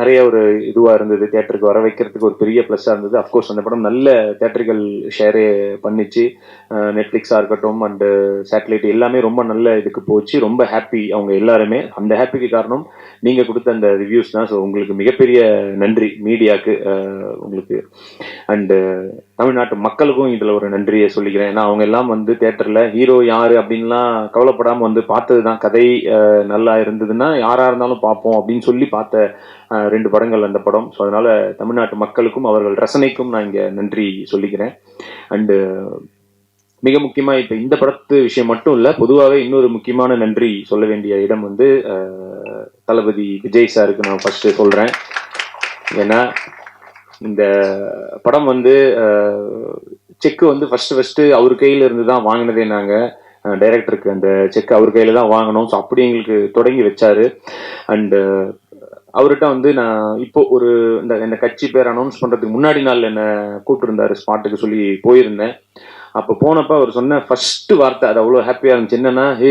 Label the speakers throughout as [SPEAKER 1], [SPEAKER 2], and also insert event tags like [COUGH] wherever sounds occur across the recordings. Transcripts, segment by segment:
[SPEAKER 1] நிறைய ஒரு இதுவாக இருந்தது. தியேட்டருக்கு வர வைக்கிறதுக்கு ஒரு பெரிய ப்ளஸ்ஸாக இருந்தது. அஃப்கோர்ஸ் அந்த படம் நல்ல தியேட்டர்கள் ஷேரே பண்ணிச்சு. நெட்ஃப்ளிக்ஸாக இருக்கட்டும் அண்டு சேட்டலைட் எல்லாமே ரொம்ப நல்ல இதுக்கு போச்சு. ரொம்ப ஹாப்பி அவங்க எல்லாருமே. அந்த ஹாப்பிக்கு காரணம் நீங்கள் கொடுத்த அந்த ரிவ்யூஸ் தான். ஸோ உங்களுக்கு மிகப்பெரிய நன்றி மீடியாவுக்கு உங்களுக்கு. அண்டு தமிழ்நாட்டு மக்களுக்கும் இதில் ஒரு நன்றியை சொல்லிக்கிறேன். ஏன்னா அவங்க எல்லாம் வந்து தேட்டரில் ஹீரோ யார் அப்படின்லாம் கவலைப்படாமல் வந்து பார்த்தது தான் கதை நல்லா இருந்ததுன்னா யாராக இருந்தாலும் பார்ப்போம் அப்படின்னு சொல்லி பார்த்த ரெண்டு படங்கள் அந்த படம். ஸோ அதனால் தமிழ்நாட்டு மக்களுக்கும் அவர்கள் ரசனைக்கும் நான் இங்கே நன்றி சொல்லிக்கிறேன். அண்டு மிக முக்கியமாக இப்போ இந்த படத்து விஷயம் மட்டும் இல்லை பொதுவாகவே இன்னொரு முக்கியமான நன்றி சொல்ல வேண்டிய இடம் வந்து தளபதி விஜய் சாருக்கு நான் ஃபஸ்ட்டு சொல்கிறேன் ஏன்னா இந்த படம் வந்து செக்கு வந்து ஃபஸ்ட்டு ஃபஸ்ட்டு அவர் கையில இருந்து தான் வாங்கினதே நாங்கள் டைரக்டருக்கு அந்த செக் அவர் கையில் தான் வாங்கினோம். ஸோ அப்படி எங்களுக்கு தொடங்கி வச்சாரு. அண்டு அவர்கிட்ட வந்து நான் இப்போ ஒரு இந்த இந்த கட்சி பேர் அனௌன்ஸ் பண்ணுறதுக்கு முன்னாடி நாள் என்னை கூப்பிட்டுருந்தாரு ஸ்பாட்டுக்கு சொல்லி போயிருந்தேன். அப்போ போனப்போ அவர் சொன்ன ஃபர்ஸ்ட் வார்த்தை அது அவ்வளோ ஹாப்பியாக இருந்துச்சு. என்னன்னா ஏ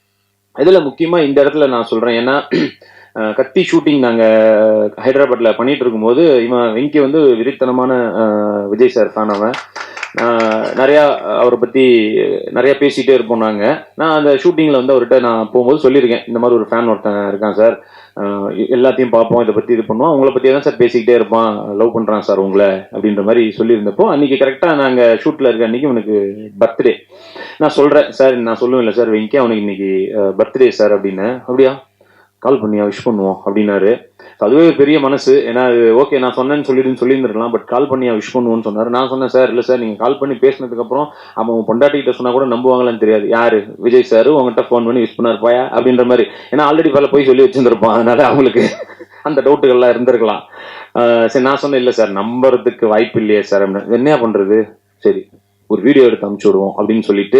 [SPEAKER 1] இதுல முக்கியமா இந்த இடத்துல நான் சொல்றேன். ஏன்னா [CLEARS THROAT] கத்தி ஷூட்டிங் நாங்க ஹைதராபாத்ல பண்ணிட்டு இருக்கும்போது இவன் வெங்கி வந்து விரித்தனமான விஜய் சார் தான் அவன். நிறையா அவரை பற்றி நிறையா பேசிகிட்டே இருப்போம் நாங்கள் நான் அந்த ஷூட்டிங்கில் வந்து அவர்கிட்ட நான் போகும்போது சொல்லியிருக்கேன். இந்த மாதிரி ஒரு ஃபேன் ஒருத்தன் இருக்கான் சார். எல்லாத்தையும் பார்ப்போம் இதை பற்றி இது பண்ணுவோம். உங்களை பற்றி தான் சார் பேசிக்கிட்டே இருப்பான். லவ் பண்ணுறான் சார் உங்களை அப்படின்ற மாதிரி சொல்லியிருந்தப்போ அன்றைக்கி கரெக்டாக நாங்கள் ஷூட்டில் இருக்க அன்றைக்கி உனக்கு பர்த்டே நான் சொல்கிறேன் சார் நான் சொல்லுவேன்ல சார் வெங்கி அவனுக்கு இன்னைக்கு பர்த்டே சார் அப்படின்னு. அப்படியா? கால் பண்ணியா விஷ் பண்ணுவோம் அப்படின்னாரு. அதுவே பெரிய மனசு. ஏன்னா அது ஓகே நான் சொன்னேன்னு சொல்லிடுன்னு சொல்லியிருந்துருக்கலாம் பட் கால் பண்ணியா விஷ் பண்ணுவோம்னு சொன்னார். நான் சொன்னேன் சார் இல்லை சார் நீங்கள் கால் பண்ணி பேசினதுக்கப்புறம் அவன் உன் பொண்டாட்டிகிட்ட சொன்னால் கூட நம்புவாங்களான்னு தெரியாது. யார்? விஜய் சார் உங்ககிட்ட ஃபோன் பண்ணி விஷ் பண்ணார் பாயா? அப்படின்ற மாதிரி. ஏன்னா ஆல்ரெடி பல போய் சொல்லி வச்சுருந்துருப்பான். அதனால அவங்களுக்கு அந்த டவுட்டுகள்லாம் இருந்திருக்கலாம். சரி நான் சொன்னேன் இல்லை சார் நம்புறதுக்கு வாய்ப்பு இல்லையே சார். அப்படின்னு என்ன பண்ணுறது சரி ஒரு வீடியோ எடுத்து அனுப்பிச்சு விடுவோம் அப்படின்னு சொல்லிட்டு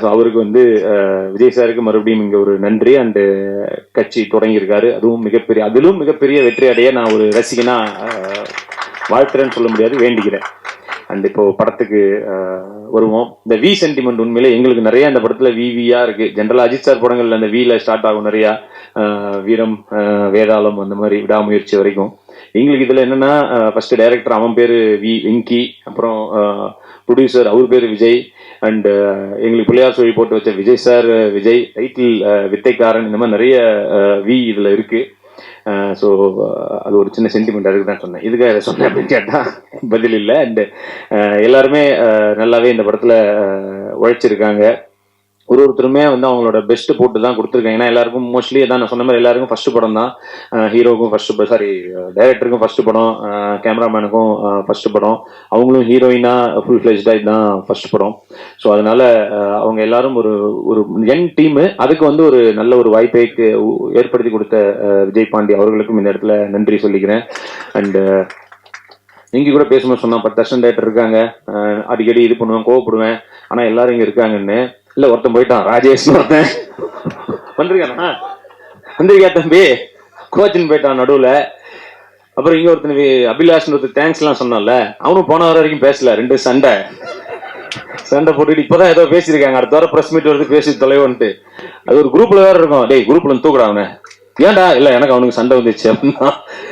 [SPEAKER 1] ஸோ அவருக்கு வந்து விஜய் சாருக்கு மறுபடியும் இங்க ஒரு நன்றி. அண்டு கட்சி தொடங்கியிருக்காரு. அதுவும் மிகப்பெரிய அதிலும் மிகப்பெரிய வெற்றி அடைய நான் ஒரு ரசிகனா வாழ்த்துறேன்னு சொல்ல முடியாது வேண்டிக்கிறேன் அண்ட் இப்போ படத்துக்கு வருவோம். இந்த வி சென்டிமெண்ட் உண்மையிலே எங்களுக்கு நிறைய அந்த படத்துல வி வியா இருக்கு. ஜென்ரலா அஜித் சார் படங்கள்ல அந்த வில ஸ்டார்ட் ஆகும் நிறைய. வீரம் வேதாளம் அந்த மாதிரி விடாமுயற்சி வரைக்கும். எங்களுக்கு இதுல என்னன்னா ஃபர்ஸ்ட் டைரக்டர் அவன் பேரு வி வெங்கி அப்புறம் ப்ரொடியூசர் அவர் பேர் விஜய் அண்ட் எங்களுக்கு பிள்ளையார் சொல்லி போட்டு வச்ச விஜய் சார் விஜய் டைட்டில் வித்தைக்காரன் இந்த மாதிரி நிறைய வி இதுல இருக்கு. ஸோ அது ஒரு சின்ன சென்டிமெண்ட் அதுக்கு தான் சொன்னேன். இதுக்காக சொன்னேன் அப்படின்னு கேட்டால் பதில் இல்லை. அண்டு எல்லாருமே நல்லாவே இந்த படத்தில் உழைச்சிருக்காங்க. ஒரு ஒருத்தருமே வந்து அவங்களோட பெஸ்ட் போட்டு தான் கொடுத்துருக்காங்க. ஏன்னா எல்லாருக்கும் மோஸ்ட்லி நான் சொன்ன மாதிரி எல்லாருக்கும் ஃபர்ஸ்ட் படம் தான். ஹீரோக்கும் ஃபர்ஸ்ட் சாரி டைரக்டருக்கும் ஃபர்ஸ்ட் படம் கேமராமேனுக்கும் ஃபர்ஸ்ட் படம். அவங்களும் ஹீரோயினா ஃபுல் ஃபிளெஜ்டா இதுதான் ஃபர்ஸ்ட் படம். ஸோ அதனால அவங்க எல்லாரும் ஒரு ஒரு யங் டீமு அதுக்கு வந்து ஒரு நல்ல ஒரு வாய்ப்பை ஏற்படுத்தி கொடுத்த விஜய் பாண்டி அவர்களுக்கும் இந்த இடத்துல நன்றி சொல்லிக்கிறேன். அண்ட் நீங்க கூட பேசும்போது சொன்னா பத்து வருஷம் டேரக்டர் இருக்காங்க. அடிக்கடி இது பண்ணுவேன் கோவப்படுவேன். ஆனால் எல்லாரும் இங்கே இருக்காங்கன்னு. இல்ல ஒருத்தன் போயிட்டான். ராஜேஷ் ஒருத்தன். வந்திருக்கானா? வந்திருக்கியா தம்பி. கோச்சின்னு போயிட்டான் நடுவுல. அப்புறம் இங்க ஒருத்தன் அபிலாஷ் அபிலாஷ்னு ஒருத்தர் தேங்க்ஸ் எல்லாம் சொன்னான்ல. அவனும் போன வர வரைக்கும் பேசல ரெண்டு சண்டை. சண்டை போட்டுட்டு இப்பதான் ஏதோ பேசியிருக்காங்க. அடுத்த வாரம் பிரஸ் மீட் வருது பேசி தொலைவோன்ட்டு. அது ஒரு குரூப்ல வேற இருக்கும். டேய் குரூப்ல இருந்து தூக்குடா அவனை. ஏன்டா? இல்ல எனக்கு அவனுக்கு சண்டை வந்துச்சு அப்படின்னா.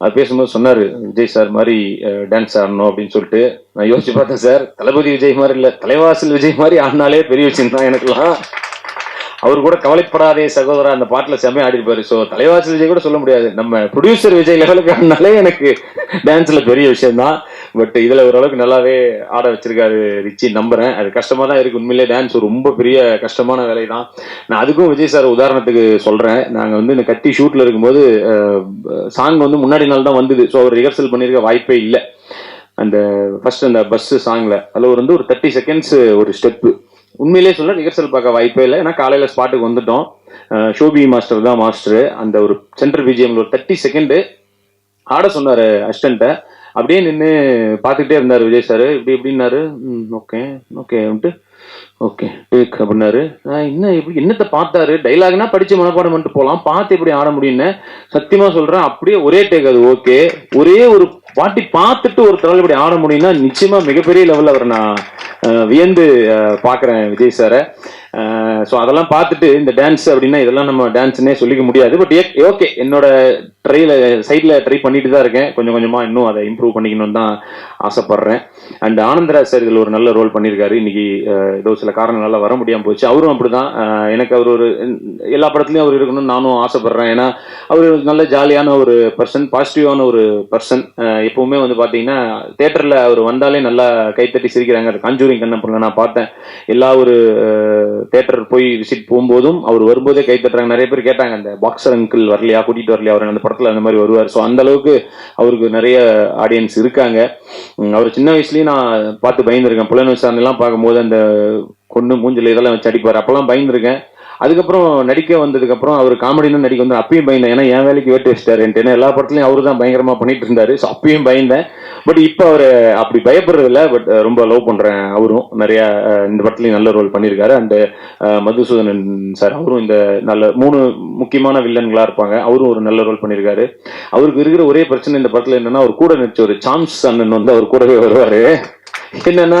[SPEAKER 1] அது பேசும்போது சொன்னாரு விஜய் சார் மாதிரி டான்ஸ் ஆடணும் அப்படின்னு சொல்லிட்டு. நான் யோசிச்சு பார்த்தேன் சார். தளபதி விஜய் மாதிரி இல்லை தலைவாசல் விஜய் மாதிரி ஆடினாலே பெரிய விஷயம் தான் எனக்குலாம் அவர் கூட கவலைப்படாதே சகோதரா அந்த பாட்டுல செம்மையா ஆடி இருப்பாரு ஸோ தலைவாசல் விஜய் கூட சொல்ல முடியாது. நம்ம ப்ரொடியூசர் விஜய் லெவலுக்கு ஆனாலே எனக்கு டான்ஸ்ல பெரிய விஷயம் தான் பட் இதுல ஓரளவுக்கு நல்லாவே ஆட வச்சிருக்காரு ரிச்சி நம்புறேன். அது கஷ்டமா தான் இருக்கு. உண்மையிலே டான்ஸ் ரொம்ப பெரிய கஷ்டமான வேலை தான் நான் அதுக்கும் விஜய் சார் உதாரணத்துக்கு சொல்றேன். நாங்க வந்து இந்த கத்தி ஷூட்ல இருக்கும்போது சாங் வந்து முன்னாடி நாள் தான் வந்தது. ஸோ அவர் ரிஹர்சல் பண்ணியிருக்க வாய்ப்பே இல்லை. அந்த ஃபர்ஸ்ட் அந்த பஸ் சாங்ல அதுல ஒரு வந்து ஒரு தேர்ட்டி செகண்ட்ஸ் ஒரு ஸ்டெப்பு உண்மையிலேயே சொல்ல ரிஹர்சல் பார்க்க வாய்ப்பே இல்லை. ஏன்னா காலையில ஸ்பாட்டுக்கு வந்துட்டோம். ஷோபி மாஸ்டர் தான் மாஸ்டர் அந்த ஒரு சென்ட்ரல் பிஜிஎம்ல ஒரு தேர்ட்டி செகண்ட் ஆட சொன்னாரு அசிஸ்டண்ட்டை. அப்படியே நின்று பார்த்துக்கிட்டே இருந்தார் விஜய் சார் இப்படி எப்படின்னாரு ஓகே ஓகே ஓகே டேக் அப்படின்னாரு. என்ன இப்படி என்னத்தை பார்த்தாரு? டைலாக்னா படிச்சு மனப்பாடம் பண்ணிட்டு போகலாம் பார்த்து எப்படி ஆட முடியும்னு சத்தியமா சொல்றேன். அப்படியே ஒரே டேக் அது ஓகே ஒரே ஒரு பாட்டி பார்த்துட்டு ஒரு தடவை இப்படி ஆட முடியும்னா நிச்சயமா மிகப்பெரிய லெவலில் அவரை நான். வியந்து பார்க்குறேன் விஜய் சாரை. ஸோ அதெல்லாம் பார்த்துட்டு இந்த டான்ஸ் அப்படின்னா இதெல்லாம் நம்ம டான்ஸ்னே சொல்லிக்க முடியாது. பட் ஓகே eh, என்னோட ட்ரைல சைட்ல ட்ரை பண்ணிட்டு தான் இருக்கேன். கொஞ்சம் கொஞ்சமாக இன்னும் அதை இம்ப்ரூவ் பண்ணிக்கணும்னு தான் ஆசைப்படுறேன். அண்ட் ஆனந்தராஜ் சார் இதில் ஒரு நல்ல ரோல் பண்ணியிருக்காரு. இன்னைக்கு ஏதோ சில காரணங்களால வர முடியாமல் போச்சு. அவரும் அப்படிதான். எனக்கு அவர் ஒரு எல்லா படத்துலையும் அவர் இருக்கணும்னு நானும் ஆசைப்படுறேன். ஏன்னா அவர் நல்ல ஜாலியான ஒரு பர்சன் பாசிட்டிவான ஒரு பர்சன் எப்பவுமே வந்து பார்த்தீங்கன்னா தேட்டரில் அவர் வந்தாலே நல்லா கைத்தட்டி சிரிக்கிறாங்க. அது காஞ்சூரிங் கண்ணப்பில் நான் பார்த்தேன். எல்லா ஒரு தேட்டர் போய் விசிட் போகும்போதும் அவர் வரும்போதே கை தட்டுறாங்க. நிறைய பேர் கேட்டாங்க அந்த பாக்ஸர் அங்கிள் வரலையா கூட்டிட்டு வரலையா அவர் அந்த படத்துல அந்த மாதிரி வருவார். ஸோ அந்த அளவுக்கு அவருக்கு நிறைய ஆடியன்ஸ் இருக்காங்க. அவர் சின்ன வயசுலயும் நான் பார்த்து பயந்துருக்கேன். புலன் விசாரணைலாம் பார்க்கும்போது அந்த கொண்டு மூஞ்சல் இதெல்லாம் வச்சு அடிப்பார். அப்பெல்லாம் பயந்துருக்கேன். அதுக்கப்புறம் நடிக்க வந்ததுக்கப்புறம் அவர் காமெடினு நடிக்க வந்து அப்பயும் பயந்தேன். ஏன்னா என் வேலைக்கு வேட்டு வச்சிட்டாரு. ஏன்னா எல்லா படத்துலையும் அவரு தான் பயங்கரமா பண்ணிட்டு இருந்தாரு. ஸோ அப்பயும் பயந்தேன். பட் இப்போ அவர் அப்படி பயப்படுறதில்ல. பட் ரொம்ப லவ் பண்றேன் அவரும். நிறைய இந்த படத்துலையும் நல்ல ரோல் பண்ணியிருக்காரு. அண்ட் மதுசூதனன் சார் அவரும் இந்த நல்ல மூணு முக்கியமான வில்லன்களா இருப்பாங்க. அவரும் ஒரு நல்ல ரோல் பண்ணியிருக்காரு. அவருக்கு இருக்கிற ஒரே பிரச்சனை இந்த படத்துல என்னன்னா அவர் கூட நடிச்ச ஒரு சாம்ஸ் அண்ணன் வந்து அவர் கூடவே வருவாரு. என்னன்னா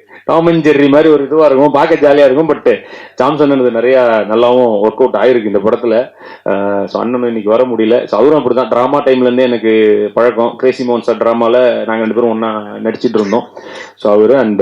[SPEAKER 1] டாமன் ஜெர்ரி மாதிரி ஒரு இதுவா இருக்கும். பார்க்க ஜாலியா இருக்கும். பட் ஜாம்சன் நிறையா நிறைய நல்லாவும் ஒர்க் அவுட் ஆயிருக்கு இந்த படத்துல. Eh, ஸோ அண்ணனும் இன்னைக்கு வர முடியல. ஸோ அவரும் அப்படிதான். ட்ராமா டைம்ல இருந்தே எனக்கு பழக்கம். கிரேசி மோன்சர் சார் ட்ராமால நாங்க ரெண்டு பேரும் ஒன்றா நடிச்சிட்டு இருந்தோம். ஸோ அவரு அண்ட்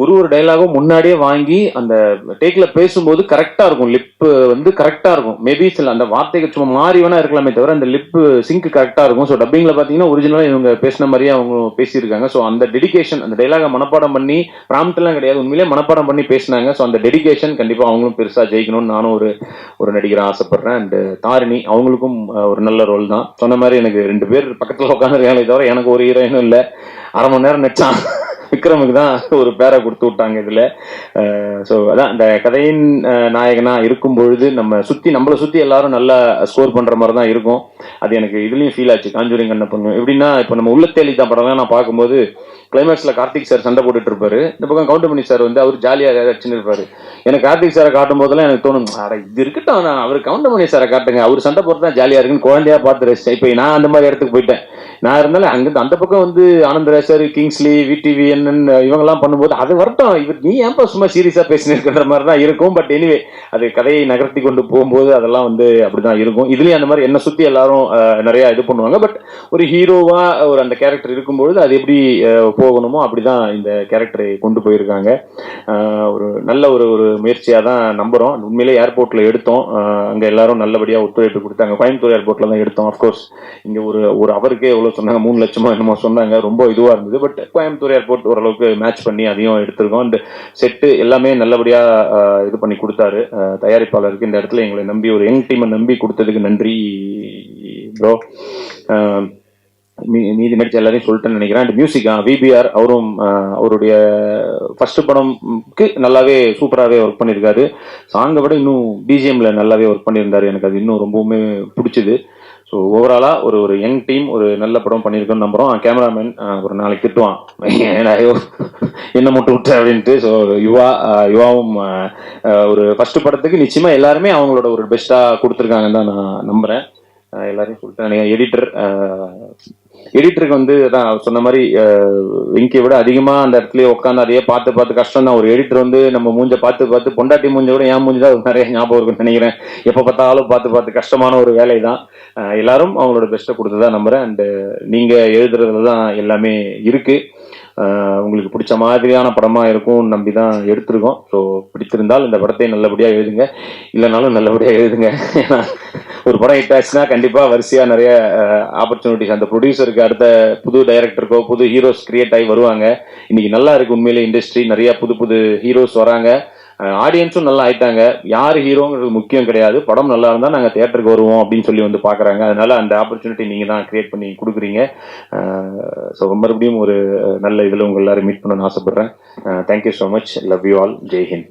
[SPEAKER 1] ஒரு ஒரு டைலாகும் முன்னாடியே வாங்கி அந்த டேக்ல பேசும்போது கரெக்டா இருக்கும். லிப்பு வந்து கரெக்டா இருக்கும். மேபி சில அந்த வார்த்தைகள் சும்மா மாறி வேணா இருக்கலாமே தவிர அந்த லிப் சிங்க் கரெக்டா இருக்கும். ஸோ டப்பிங்ல பாத்தீங்கன்னா ஒரிஜினலா இவங்க பேசின மாதிரியே அவங்க பேசியிருக்காங்க. ஸோ அந்த டெடிகேஷன் அந்த டைலாக மனப்பாடம் பண்ணி ப்ராம்ப்ட் கிடையாது. உண்மையிலே மனப்பாடம் பண்ணி பேசினாங்க. ஸோ அந்த டெடிகேஷன் கண்டிப்பா அவங்களும் பெருசா ஜெயிக்கணும்னு நானும் ஒரு ஒரு நடிகரை ஆசைப்படுறேன். அண்ட் தாரிணி அவங்களுக்கும் ஒரு நல்ல ரோல் தான். சொன்ன மாதிரி எனக்கு ரெண்டு பேர் பக்கத்துல உட்காந்துருக்காங்களே தவிர எனக்கு ஒரு ஹீரோயினும் இல்லை. அரை மணி நேரம் நடிச்சான் விக்ரமுக்கு தான் ஒரு பேரை கொடுத்து விட்டாங்க இதுல. ஸோ அதான் இந்த கதையின் நாயகனாக நாயகனா இருக்கும் பொழுது நம்ம சுத்தி நம்மளை சுத்தி எல்லாரும் நல்லா ஸ்கோர் பண்ற மாதிரி தான் இருக்கும். அது எனக்கு இதுலயும் ஃபீல் ஆச்சு. காஞ்சூரிங் கண்ணப்பன் எப்படின்னா இப்போ நம்ம உள்ளத்தேலி தான் படம்லாம் நான் பார்க்கும்போது கிளைமேக்ஸ்ல கார்த்திக் சார் சண்டை போட்டுட்டு இருப்பாரு. இந்த பக்கம் கவுண்டமணி சார் வந்து அவர் ஜாலியாக அடிச்சுன்னு இருப்பாரு. எனக்கு கார்த்திக் சாரை காட்டும் போதெல்லாம் எனக்கு தோணும் அட இது இருக்கட்டும் நான் அவர் கவுண்டமணி சாரை காட்டுங்க. அவர் சண்டை போட்டு தான் ஜாலியா இருக்குன்னு குழந்தையா பார்த்து ரசிச்சேன். இப்போ நான் அந்த மாதிரி இடத்துக்கு போயிட்டேன். நான் இருந்தாலும் அங்கிருந்து அந்த பக்கம் வந்து ஆனந்தராஜ் சார் கிங்ஸ்லி விடிவி இவங்கெல்லாம் பண்ணும்போது அது வரட்டும். இவர் நீ ஏன்ப்பா சும்மா சீரியஸா பேசினிருக்கிற மாதிரி தான் இருக்கும். பட் எனிவே அது கதையை நகர்த்தி கொண்டு போகும்போது அதெல்லாம் வந்து அப்படிதான் இருக்கும். இதுலேயும் அந்த மாதிரி என்ன சுற்றி எல்லாரும் நிறையா இது பண்ணுவாங்க. பட் ஒரு ஹீரோவா ஒரு அந்த கேரக்டர் இருக்கும்பொழுது அது எப்படி போகணுமோ போகணுமோ அப்படிதான் இந்த கேரக்டரை கொண்டு போயிருக்காங்க. ஒரு நல்ல ஒரு ஒரு முயற்சியா தான் நம்புறோம். உண்மையிலே ஏர்போர்ட்ல எடுத்தோம். அங்கே எல்லாரும் நல்லபடியா ஒத்துழைப்பு கொடுத்தாங்க. கோயம்புத்தூர் ஏர்போர்ட்டில் தான் எடுத்தோம். அஃப்கோர்ஸ் இங்கே ஒரு ஒரு அவருக்கே எவ்வளோ சொன்னாங்க? மூணு லட்சமோ என்னமோ சொன்னாங்க. ரொம்ப இதுவாக இருந்தது. பட் கோயம்புத்தூர் ஏர்போர்ட் ஓரளவுக்கு மேட்ச் பண்ணி அதையும் எடுத்திருக்கோம். அண்ட் செட்டு எல்லாமே நல்லபடியாக இது பண்ணி கொடுத்தாரு. தயாரிப்பாளருக்கு இந்த இடத்துல எங்களை நம்பி ஒரு யங் டீமை நம்பி கொடுத்ததுக்கு நன்றி ப்ரோ மீதி நடிச்ச எல்லாரையும் சொல்லிட்டேன்னு நினைக்கிறேன். அண்ட் மியூசிக் விபிஆர் அவரும் அவருடைய ஃபர்ஸ்ட் படம்க்கு நல்லாவே சூப்பராகவே ஒர்க் பண்ணியிருக்காரு. சாங்கை விட இன்னும் பிஜிஎம்ல நல்லாவே ஒர்க் பண்ணியிருந்தாரு. எனக்கு அது இன்னும் ரொம்பவுமே பிடிச்சது. ஸோ ஓவராலா ஒரு ஒரு யங் டீம் ஒரு நல்ல படம் பண்ணியிருக்கோம்னு நம்புறோம். கேமராமேன் ஒரு நாளைக்கு திட்டுவான். ஐயோ, என்ன மட்டும் விட்டு? அப்படின்ட்டு. ஸோ யுவா யுவாவும் ஒரு ஃபர்ஸ்ட் படத்துக்கு நிச்சயமா எல்லாருமே அவங்களோட ஒரு பெஸ்டா கொடுத்துருக்காங்கன்னு தான் நான் நம்புறேன். எல்லாரையும் சொல்லிட்டு எடிட்டர் எடிட்டருக்கு வந்து அதான் சொன்ன மாதிரி வெங்கியை விட அதிகமா அந்த இடத்துல உட்காந்து அதையே பார்த்து பார்த்து கஷ்டம் தான். ஒரு எடிட்டர் வந்து நம்ம மூஞ்ச பார்த்து பார்த்து பொண்டாட்டி மூஞ்ச விட ஏன் மூஞ்சி தான் நிறைய ஞாபகம் இருக்குன்னு நினைக்கிறேன். எப்போ பார்த்தாலும் பார்த்து பார்த்து கஷ்டமான ஒரு வேலை தான். எல்லாரும் அவங்களோட பெஸ்ட்டை கொடுத்ததா நம்புறேன். அண்ட் நீங்க எழுதுறதுல தான் எல்லாமே இருக்கு. உங்களுக்கு பிடிச்ச மாதிரியான படமாக இருக்கும் நம்பி தான் எடுத்திருக்கோம். ஸோ பிடித்திருந்தால் இந்த படத்தை நல்லபடியாக எழுதுங்க. இல்லைனாலும் நல்லபடியாக எழுதுங்க. ஏன்னா ஒரு படம் ஹிட் ஆச்சுன்னா வரிசையாக நிறைய ஆப்பர்ச்சுனிட்டிஸ் அந்த ப்ரொடியூசருக்கு அடுத்த புது டைரக்டருக்கோ புது ஹீரோஸ் கிரியேட் ஆகி வருவாங்க. இன்னைக்கு நல்லா இருக்கு உண்மையிலே இண்டஸ்ட்ரி நிறைய புது புது ஹீரோஸ் வராங்க. ஆடியன்ஸும் நல்லா ஆயிட்டாங்க. யார் ஹீரோங்கிறது முக்கியம் கிடையாது. படம் நல்லா இருந்தால் நாங்கள் தேட்டருக்கு வருவோம் அப்படின்னு சொல்லி வந்து பார்க்குறாங்க அதனால அந்த ஆப்பர்ச்சுனிட்டி நீங்கள் தான் கிரியேட் பண்ணி கொடுக்குறீங்க. ஸோ மறுபடியும் ஒரு நல்ல இதில் உங்கள் எல்லாரும் மீட் பண்ணணும்னு ஆசைப்பட்றேன். Thank you so much love you all Jai Hind